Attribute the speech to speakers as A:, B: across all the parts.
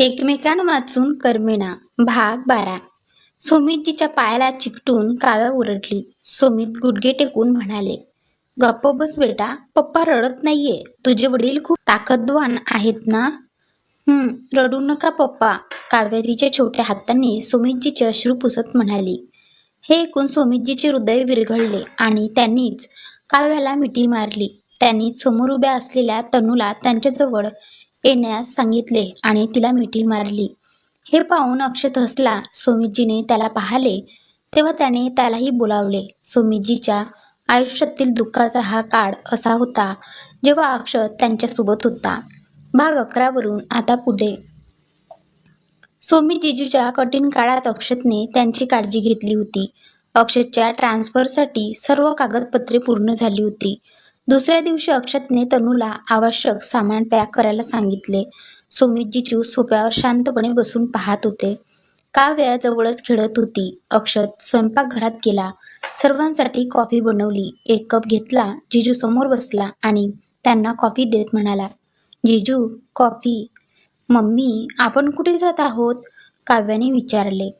A: एकमेकां वाचून कर्मिणा भाग बारा. सुमितजीच्या पायाला चिकटून काव्या उरडली सुमित गुडघे टेकून म्हणाले गप्प बस बेटा पप्पा रडत नाहीये. तुझे वडील खूप ताकदवान आहेत ना? हम्म रडू नका पप्पा काव्या तिच्या छोट्या हातांनी सुमितजीचे अश्रू पुसत म्हणाली. हे ऐकून सुमितजीचे हृदय विरघळले आणि त्यांनीच काव्याला मिठी मारली. त्यांनी समोर उभ्या असलेल्या तनूला त्यांच्याजवळ येण्यास सांगितले आणि तिला मिठी मारली. हे पाहून अक्षत हसला. सुमितजीने त्याला पाहिले. तेव्हा त्याने त्यालाही बोलावले. सुमितजीच्या आयुष्यातील दुःखाचा हा काळ असा होता जेव्हा अक्षत त्यांच्यासोबत होता. भाग अकरावरून आता पुढे. सोमी जिजूच्या कठीण काळात अक्षतने त्यांची काळजी घेतली होती. अक्षतच्या ट्रान्सफरसाठी सर्व कागदपत्रे पूर्ण झाली होती. दुसऱ्या दिवशी अक्षतने तनूला आवश्यक सामान पॅक करायला सांगितले. सोमित जिजू सोप्यावर शांतपणे बसून पाहत होते. काव्या जवळच खेळत होती? अक्षत स्वयंपाकघरात गेला. सर्वांसाठी कॉफी बनवली. एक कप घेतला. जिजू समोर बसला आणि त्यांना कॉफी देत म्हणाला जिजू कॉफी. मम्मी आपण कुठे जात आहोत? काव्याने विचारले.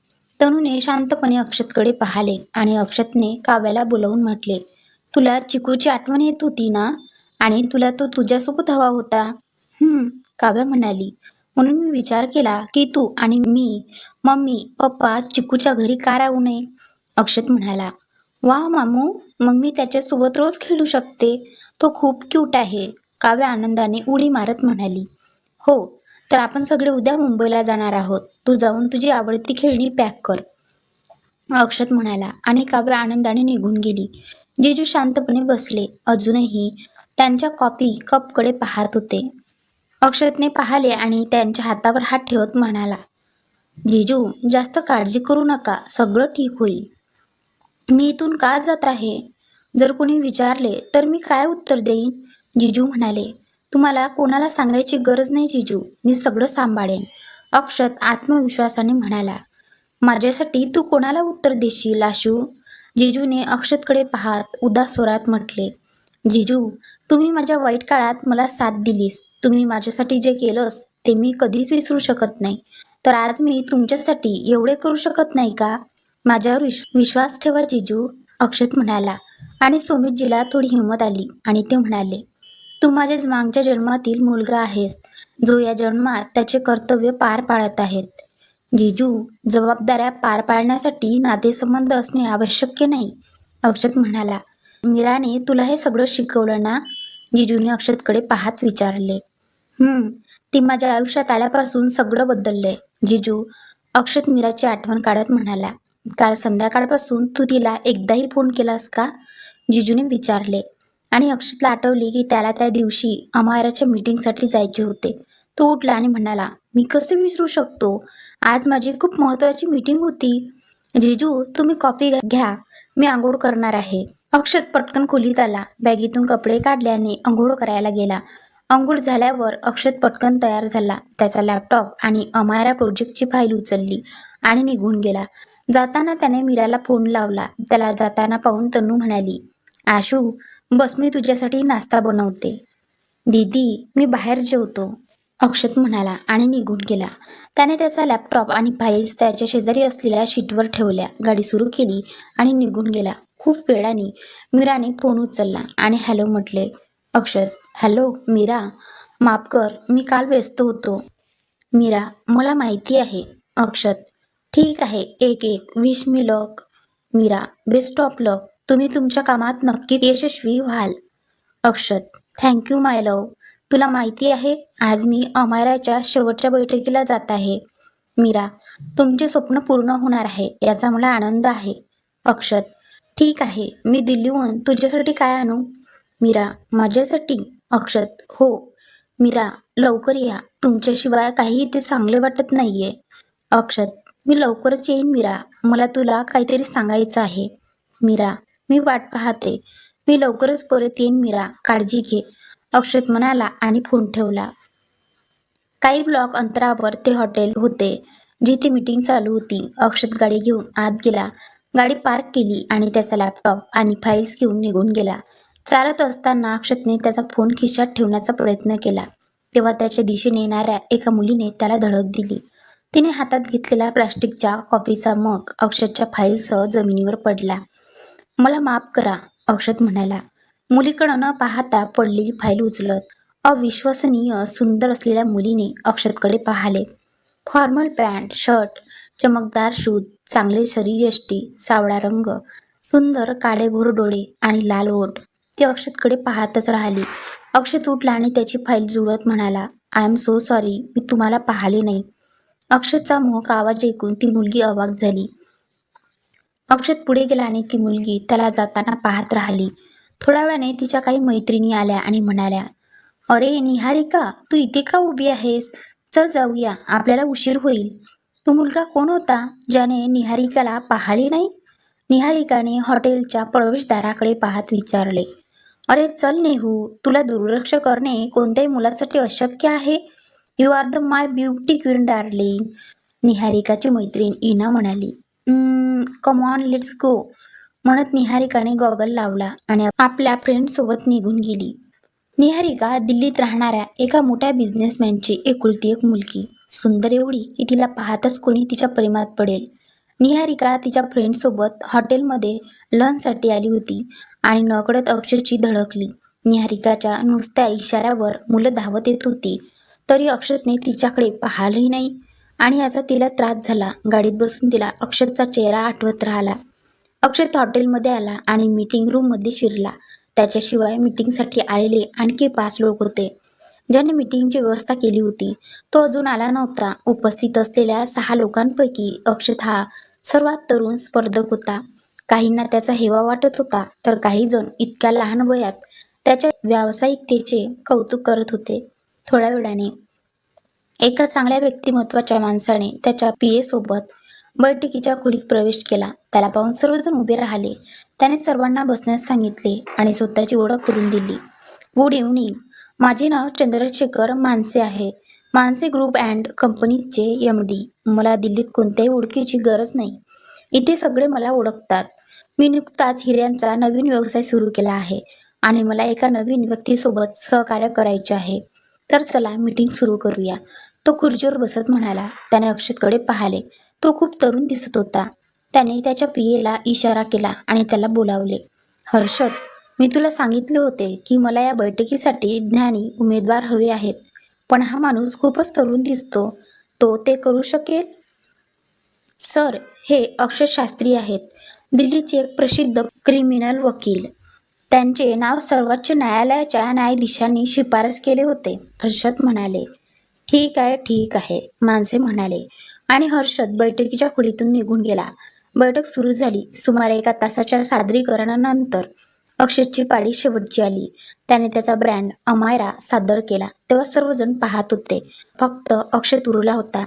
A: तनूने शांतपणे अक्षतकडे पाहिले आणि अक्षतने काव्याला बोलवून म्हटले तुला चिकूची आठवण येत होती ना? आणि तुला तो तुझ्यासोबत हवा होता. हम्म काव्या म्हणाली. म्हणून मी विचार केला की तू आणि मी मम्मी पप्पा चिकूच्या घरी का राहू नये? अक्षत म्हणाला. वा मामू मग मी त्याच्यासोबत रोज खेळू शकते. तो खूप क्यूट आहे काव्या आनंदाने उडी मारत म्हणाली. हो तर आपण सगळे उद्या मुंबईला जाणार आहोत. तू जाऊन तुझी आवडती खेळणी पॅक कर. अक्षत म्हणाला आणि काव्या आनंदाने निघून गेली. जिजू शांतपणे बसले. अजूनही त्यांच्या कॉपी कपकडे पाहत होते. अक्षतने पाहिले आणि त्यांच्या हातावर हात ठेवत म्हणाला जिजू जास्त काळजी करू नका. सगळं ठीक होईल. मी इथून का जात आहे? जर कोणी विचारले तर मी काय उत्तर देईन? जिजू म्हणाले तुम्हाला कोणाला सांगायची गरज नाही जिजू. मी सगळं सांभाळेन. अक्षत आत्मविश्वासाने म्हणाला माझ्यासाठी तू कोणाला उत्तर देशील आशू? जिजूने अक्षतकडे पाहत उदास स्वरात म्हटले जिजू तुम्ही माझ्या वाईट काळात मला साथ दिलीस. तुम्ही माझ्यासाठी जे केलंस ते मी कधीच विसरू शकत नाही. तर आज मी तुमच्यासाठी एवढे करू शकत नाही का? माझ्यावर विश विश्वास ठेवा जिजू अक्षत म्हणाला. आणि सोमितजीला थोडी हिंमत आली आणि ते म्हणाले तू माझ्या मागच्या जन्मातील मुलगा आहेस. जो या जन्मात त्याचे कर्तव्य पार पाडत आहेत. जिजू जबाबदाऱ्या पार पाडण्यासाठी नातेसंबंध असणे आवश्यक नाही अक्षत म्हणाला. मीराने तुला हे सगळं शिकवलं ना? जिजूने अक्षतकडे पाहत विचारले. हम्म ती माझ्या आयुष्यात आल्यापासून सगळं बदललंय. जिजू अक्षत मीराची आठवण काढत म्हणाला. काल संध्याकाळपासून तू तिला एकदाही फोन केलास का? जिजूने विचारले. आणि अक्षतला आठवली की त्याला त्या दिवशी अमायराच्या मीटिंगसाठी जायचे होते. तो उठला आणि म्हणाला मी कसे विसरू शकतो? आज माझी खूप महत्त्वाची मीटिंग होती. जिजू तुम्ही कॉफी घ्या. मी आंघोळ करणार आहे. अक्षत पटकन खोलीत आला. बॅगीतून कपडे काढल्याने आंघोळ करायला गेला. आंघोळ झाल्यावर अक्षत पटकन तयार झाला. त्याचा लॅपटॉप आणि अमायरा प्रोजेक्टची फाईल उचलली आणि निघून गेला. जाताना त्याने मीराला फोन लावला. त्याला जाताना पाहून तनू म्हणाली आशू बस मी तुझ्यासाठी नाश्ता बनवते. दीदी मी बाहेर जेवतो. अक्षत म्हणाला आणि निघून गेला. त्याने त्याचा लॅपटॉप आणि फाईल्स त्याच्या शेजारी असलेल्या शीटवर ठेवल्या. गाडी सुरू केली आणि निघून गेला. खूप वेळाने मीराने फोन उचलला आणि हॅलो म्हटले. अक्षत हॅलो मीरा माफ कर. मी काल व्यस्त होतो. मीरा मला माहिती आहे. अक्षत ठीक आहे. एक एक. Wish me luck Meera best of luck तुम्ही तुमच्या कामात नक्कीच यशस्वी व्हाल. अक्षत थँक्यू माय लव तुला माहिती आहे आज मी अमायराच्या शेवटच्या बैठकीला जात आहे. मीरा तुमचे स्वप्न पूर्ण होणार आहे याचा मला आनंद आहे. अक्षत ठीक आहे मी दिल्लीहून तुझ्यासाठी काय आणू? मीरा माझ्यासाठी? अक्षत हो. मीरा लवकर या तुमच्याशिवाय काही इथे चांगले वाटत नाहीये. अक्षत मी लवकरच येईन मीरा. मला तुला काहीतरी सांगायचं आहे. मीरा मी वाट पाहते. मी लवकरच परत येईन मीरा. काळजी घे. अक्षत म्हणाला आणि फोन ठेवला. काही ब्लॉक अंतरावर ते हॉटेल होते जिथे मीटिंग चालू होती. अक्षत गाडी घेऊन आत गेला. गाडी पार्क केली आणि त्याचा लॅपटॉप आणि फाईल्स घेऊन निघून गेला. चालत असताना अक्षतने त्याचा फोन खिशात ठेवण्याचा प्रयत्न केला. तेव्हा त्याच्या दिशेने येणाऱ्या एका मुलीने त्याला धडक दिली. तिने हातात घेतलेला प्लास्टिकच्या कॉफीचा मग अक्षतच्या फाईलसह जमिनीवर पडला. मला माफ करा अक्षत म्हणाला. मुलीकडं न पाहता पडलेली फाईल उचलत. अविश्वसनीय सुंदर असलेल्या मुलीने अक्षतकडे पाहिले. फॉर्मल पॅन्ट शर्ट चमकदार शूज चांगले शरीरयष्टी सावळा रंग सुंदर काळेभोर डोळे आणि लाल ओठ. ती अक्षतकडे पाहतच राहिली. अक्षत उठला आणि त्याची फाईल जुळत म्हणाला आय एम सो सॉरी मी तुम्हाला पाहिले नाही. अक्षतचा मोहक आवाज ऐकून ती मुलगी अवाक झाली. अक्षत पुढे गेला आणि ती मुलगी त्याला जाताना पाहत राहिली. थोड्या वेळाने तिच्या काही मैत्रिणी आल्या आणि म्हणाल्या अरे निहारिका तू इथे का उभी आहेस? चल जाऊया आपल्याला उशीर होईल. तो मुलगा कोण होता ज्याने निहारिकाला पाहिले नाही? निहारिकाने हॉटेलच्या प्रवेशद्वाराकडे पाहत विचारले अरे चल नेहू तुला दुर्लक्ष करणे कोणत्याही मुलासाठी अशक्य आहे? You are the my beauty queen darling निहारिकाची मैत्रीण इना म्हणाली कम ऑन लेट्स गो म्हणत निहारिकाने गॉगल लावला आणि आपल्या फ्रेंडसोबत निघून गेली. निहारिका दिल्लीत राहणाऱ्या एका मोठ्या बिझनेसमॅनची एकुलती एक मुलगी. सुंदर एवढी की तिला पाहताच कोणी तिच्या प्रेमात पडेल. निहारिका तिच्या फ्रेंडसोबत हॉटेलमध्ये लंचसाठी आली होती आणि नकळत अक्षरची धडकली. निहारिकाच्या नुसत्या इशाऱ्यावर मुलं धावत येत होती. तरी अक्षतने तिच्याकडे पाहिलंही नाही. आणि याचा तिला त्रास झाला. गाडीत बसून तिला अक्षतचा चेहरा आठवत राहिला. अक्षत हॉटेलमध्ये आला आणि मीटिंग रूममध्ये शिरला. त्याच्याशिवाय मीटिंगसाठी आलेले आणखी पाच लोक होते. ज्याने मीटिंगची व्यवस्था केली होती तो अजून आला नव्हता. उपस्थित असलेल्या सहा लोकांपैकी अक्षत हा सर्वात तरुण स्पर्धक होता. काहींना त्याचा हेवा वाटत होता तर काही जण इतक्या लहान वयात त्याच्या व्यावसायिकतेचे कौतुक करत होते. थोड्या वेळाने एका चांगल्या व्यक्तिमत्वाच्या माणसाने त्याच्या पी सोबत बैठकीच्या खोलीत प्रवेश केला. त्याला पाहून सर्वजण उभे राहिले. त्याने सर्वांना बसण्यास सांगितले आणि स्वतःची ओळख करून दिली. गुड इव्हनिंग माझे नाव चंद्रशेखर मानसे आहे. मानसे ग्रुप अँड कंपनीचे एम डी मला दिल्लीत कोणत्याही ओळखीची गरज नाही. इथे सगळे मला ओळखतात. मी नुकताच हिऱ्यांचा नवीन व्यवसाय सुरू केला आहे आणि मला एका नवीन व्यक्तीसोबत सहकार्य करायचे आहे. तर चला मीटिंग सुरू करूया. तो खुर्चीवर बसत म्हणाला. त्याने अक्षतकडे पाहिले. तो खूप तरुण दिसत होता. त्याने त्याच्या पियेला इशारा केला आणि त्याला बोलावले हर्षद मी तुला सांगितले होते की मला या बैठकीसाठी ज्ञानी उमेदवार हवे आहेत पण हा माणूस खूपच तरुण दिसतो. तो ते करू शकेल? सर हे अक्षरशास्त्री आहेत. दिल्लीचे एक प्रसिद्ध क्रिमिनल वकील. त्यांचे नाव सर्वोच्च न्यायालयाच्या न्यायाधीशांनी शिफारस केले होते हर्षद म्हणाले. ठीक आहे ठीक आहे माणसे म्हणाले. आणि हर्षद बैठकीच्या खोलीतून निघून गेला. बैठक सुरू झाली. सुमारे एका तासाच्या सादरीकरणानंतर अक्षयची पाळी शेवटची आली. त्याने त्याचा ब्रँड अमायरा सादर केला. तेव्हा सर्वजण पाहत होते. फक्त अक्षत उरला होता.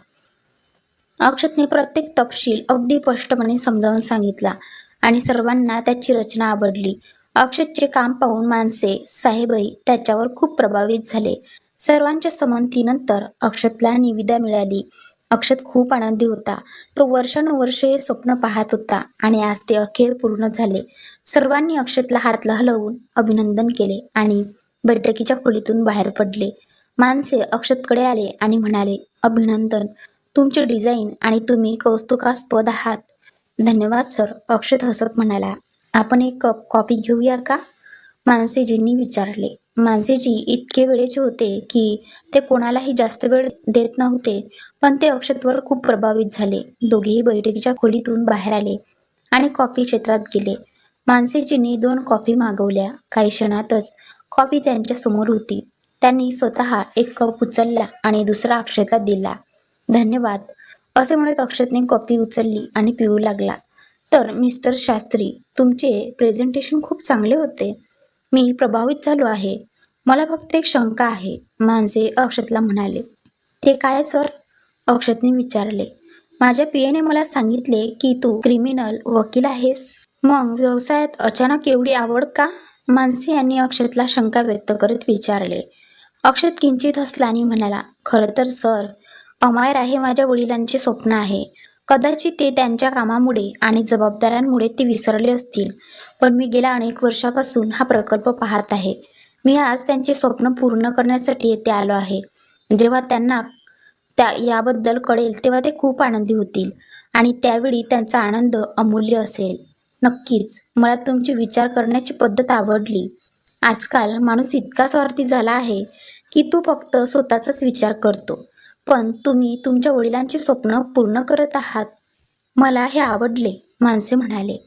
A: अक्षतने प्रत्येक तपशील अगदी स्पष्टपणे समजावून सांगितला आणि सर्वांना त्याची रचना आवडली. अक्षतचे काम पाहून माणसे साहेबही त्याच्यावर खूप प्रभावित झाले. सर्वांच्या संमतीनंतर अक्षतला निविदा मिळाली. अक्षत खूप आनंदी होता. तो वर्षानुवर्षे हे स्वप्न पाहत होता आणि आज ते अखेर पूर्ण झाले. सर्वांनी अक्षतला हात लहलवून अभिनंदन केले आणि बैठकीच्या खोलीतून बाहेर पडले. माणसे अक्षतकडे आले आणि म्हणाले अभिनंदन. तुमचे डिझाईन आणि तुम्ही कौतुकास्पद आहात. धन्यवाद सर अक्षत हसत म्हणाला. आपण एक कप कॉफी घेऊया का? मानसेजींनी विचारले. मानसेजी इतके वेळेचे होते की ते कोणालाही जास्त वेळ देत नव्हते पण ते अक्षतवर खूप प्रभावित झाले. दोघेही बैठकीच्या खोलीतून बाहेर आले आणि कॉफी क्षेत्रात गेले. मानसेजींनी दोन कॉफी मागवल्या. काही क्षणातच कॉफी त्यांच्यासमोर होती. त्यांनी स्वतः एक कप उचलला आणि दुसरा अक्षतला दिला. धन्यवाद. असे म्हणत अक्षतने कॉफी उचलली आणि पिऊ लागला. तर मिस्टर शास्त्री तुमचे प्रेझेंटेशन खूप चांगले होते. मी प्रभावित झालो आहे. मला फक्त एक शंका आहे माणसे अक्षतला म्हणाले. ते काय सर? अक्षतने विचारले. माझ्या पियेने मला सांगितले की तू क्रिमिनल वकील आहेस. मग व्यवसायात अचानक एवढी आवड का? मानसी यांनी अक्षतला शंका व्यक्त करत विचारले. अक्षत किंचित हसला आणि म्हणाला खरं तर सर अमायर आहे माझ्या वडिलांचे स्वप्न आहे. कदाचित ते त्यांच्या कामामुळे आणि जबाबदाऱ्यांमुळे ते विसरले असतील. पण मी गेल्या अनेक वर्षापासून हा प्रकल्प पाहत आहे. मी आज त्यांचे स्वप्न पूर्ण करण्यासाठी येथे आलो आहे. जेव्हा त्यांना त्या याबद्दल कळेल तेव्हा ते खूप आनंदी होतील आणि त्यावेळी त्यांचा आनंद अमूल्य असेल. नक्कीच मला तुमची विचार करण्याची पद्धत आवडली. आजकाल माणूस इतका स्वार्थी झाला आहे की तू फक्त स्वतःचाच विचार करतो. पण तुम्ही तुमच्या वडिलांची स्वप्न पूर्ण करत आहात. मला हे आवडले माणसे म्हणाले.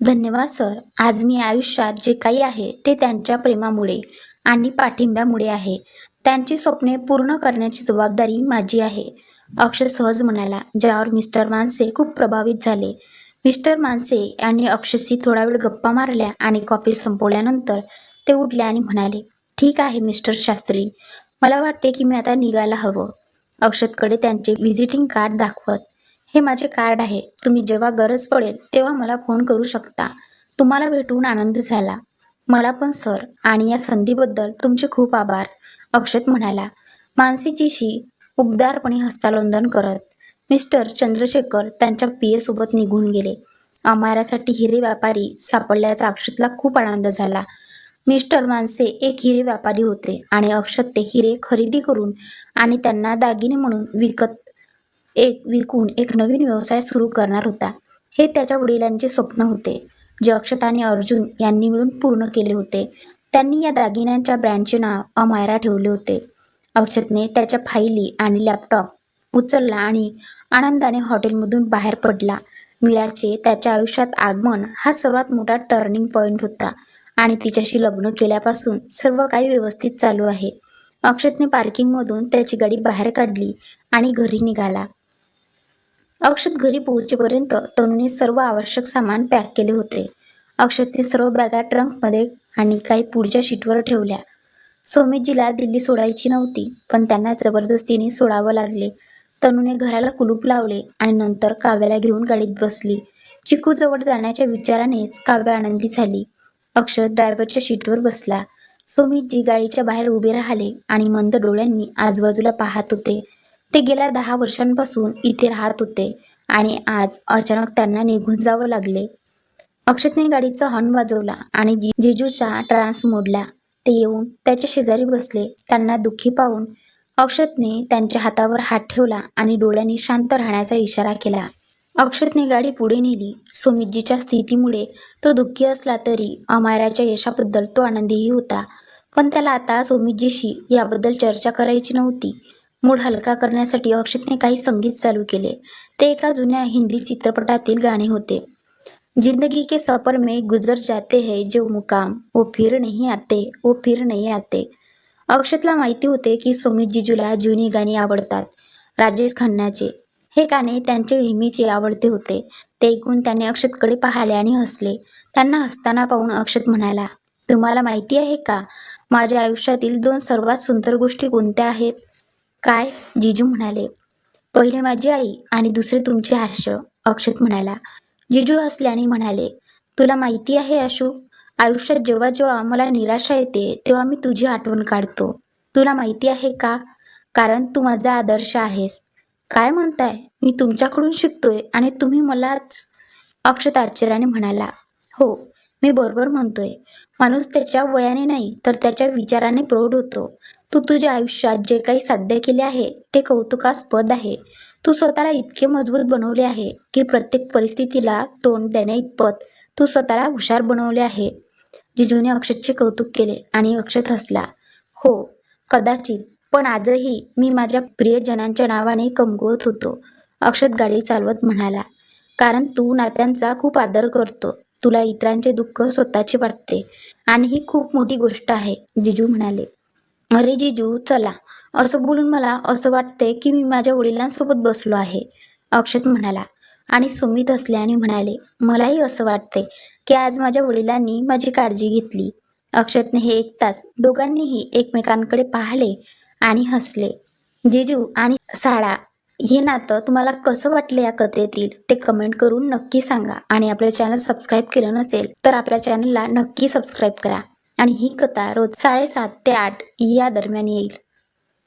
A: धन्यवाद सर. आज मी आयुष्यात जे काही आहे ते त्यांच्या प्रेमामुळे आणि पाठिंब्यामुळे आहे. त्यांची स्वप्ने पूर्ण करण्याची जबाबदारी माझी आहे. अक्षय सहज म्हणाला ज्यावर मिस्टर मानसे खूप प्रभावित झाले. मिस्टर मानसे यांनी अक्षयशी थोडा वेळ गप्पा मारल्या आणि कॉफी संपवल्यानंतर ते उठले आणि म्हणाले ठीक आहे मिस्टर शास्त्री. मला वाटते की मी आता निघायला हवं. अक्षतकडे त्यांचे व्हिजिटिंग कार्ड दाखवत हे माझे कार्ड आहे. तुम्ही जेव्हा गरज पडेल तेव्हा मला फोन करू शकता. तुम्हाला भेटून आनंद झाला. मला पण सर आणि या संधीबद्दल तुमचे खूप आभार. अक्षत म्हणाला मानसीजीशी उबदारपणे हस्तालोंदन करत मिस्टर चंद्रशेखर त्यांच्या पी सोबत निघून गेले. अमारासाठी हिरे व्यापारी सापडल्याचा अक्षतला खूप आनंद झाला. मिस्टर मानसे एक हिरे व्यापारी होते आणि अक्षत ते हिरे खरेदी करून आणि त्यांना दागिने म्हणून विकत एक विकून एक नवीन व्यवसाय सुरू करणार होता. हे त्याच्या वडिलांचे स्वप्न होते. जे अक्षत आणि अर्जुन यांनी मिळून पूर्ण केले होते. त्यांनी या दागिन्यांच्या ब्रँडचे नाव अमायरा ठेवले होते. अक्षतने त्याच्या फाईली आणि लॅपटॉप उचलला आणि आनंदाने हॉटेलमधून बाहेर पडला. मीराचे त्याच्या आयुष्यात आगमन हा सर्वात मोठा टर्निंग पॉईंट होता. आणि तिच्याशी लग्न केल्यापासून सर्व काही व्यवस्थित चालू आहे. अक्षतने पार्किंगमधून त्याची गाडी बाहेर काढली आणि घरी निघाला. अक्षत घरी पोहोचेपर्यंत तनुने सर्व आवश्यक सामान पॅक केले होते. अक्षतने सर्व बॅगा ट्रंकमध्ये आणि काही पुढच्या शीटवर ठेवल्या. सोमेशजीला दिल्ली सोडायची नव्हती पण त्यांना जबरदस्तीने सोडावं लागले. तनूने घराला कुलूप लावले आणि नंतर काव्याला घेऊन गाडीत बसली. चिकूजवळ जाण्याच्या विचारानेच काव्य आनंदी झाली. अक्षत ड्रायव्हरच्या शीटवर बसला. सोमितजी गाडीच्या बाहेर उभे राहिले आणि मंद डोळ्यांनी आजूबाजूला पाहत होते. ते गेल्या दहा वर्षांपासून इथे राहत होते आणि आज अचानक त्यांना निघून जावं लागले. अक्षतने गाडीचा हॉर्न वाजवला आणि जी जिजूचा ट्रान्स मोडला. ते येऊन त्याच्या शेजारी बसले. त्यांना दुःखी पाहून अक्षतने त्यांच्या हातावर हात ठेवला आणि डोळ्यांनी शांत राहण्याचा इशारा केला. अक्षतने गाडी पुढे नेली. सुमितजीच्या स्थितीमुळे तो दुःखी असला तरी अमायराच्या यशाबद्दल तो आनंदीही होता. पण त्याला आता सुमितजीशी याबद्दल चर्चा करायची नव्हती. मूड हलका करण्यासाठी अक्षतने काही संगीत चालू केले. ते एका जुन्या हिंदी चित्रपटातील गाणे होते. जिंदगी के सफर में गुजर जाते है जो मुकाम वो फिर नहीं आते वो फिर नहीं आते. अक्षतला माहिती होते की सुमितजीजूला जुनी गाणी आवडतात. राजेश खन्नाचे. हे गाणे त्यांचे नेहमीचे आवडते होते. ते ऐकून त्याने अक्षतकडे पाहिले आणि हसले. त्यांना हसताना पाहून अक्षत म्हणाला तुम्हाला माहिती आहे का? माझ्या आयुष्यातील दोन सर्वात सुंदर गोष्टी कोणत्या आहेत? काय? जिजू म्हणाले. पहिले माझी आई आणि दुसरे तुमचे हास्य. अक्षत म्हणाला. जिजू हसल्याने म्हणाले तुला माहिती आहे अशू आयुष्यात जेव्हा जेव्हा मला निराशा येते तेव्हा मी तुझी आठवण काढतो. तुला माहिती आहे का? कारण तू माझा आदर्श आहेस. काय म्हणताय? मी तुमच्याकडून शिकतोय आणि तुम्ही मलाच अक्षत आश्चर्याने म्हणाला हो मी बरोबर म्हणतोय. माणूस त्याच्या वयाने नाही तर त्याच्या विचाराने प्रौढ होतो. तू तुझ्या आयुष्यात जे काही साध्य केले आहे ते कौतुकास्पद आहे. तू स्वतःला इतके मजबूत बनवले आहे की प्रत्येक परिस्थितीला तोंड देण्या इतपत तू स्वतःला हुशार बनवले आहे. जिजूने अक्षतचे कौतुक केले आणि अक्षत हसला हो कदाचित पण आजही मी माझ्या प्रियजनांच्या नावाने कमकुवत होतो. अक्षत गाडी चालवत म्हणाला कारण तू नात्यांचा खूप आदर करतो. तुला इतरांचे दुःख स्वतःचे वाटते. आणि ही खूप मोठी गोष्ट आहे जिजू म्हणाले. अरे जिजू चला. असं बोलून मला असं वाटते की मी माझ्या वडिलांसोबत बसलो आहे अक्षत म्हणाला. आणि सुमित असल्याने म्हणाले मलाही असं वाटते की आज माझ्या वडिलांनी माझी काळजी घेतली. अक्षतने हे एक तास दोघांनीही एकमेकांकडे पाहिले. आणि हसले. जेजू आणि साळा हे नातं तुम्हाला कसं वाटलं या कथेतील? ते कमेंट करून नक्की सांगा. आणि आपल्या चॅनल सबस्क्राईब केलं नसेल तर आपल्या चॅनलला नक्की सबस्क्राईब करा. आणि ही कथा रोज साडेसात ते आठ या दरम्यान येईल.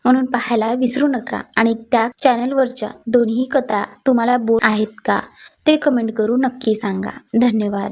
A: म्हणून पाहायला विसरू नका. आणि त्या चॅनलवरच्या दोन्ही कथा तुम्हाला बोर आहेत का ते कमेंट करून नक्की सांगा. धन्यवाद.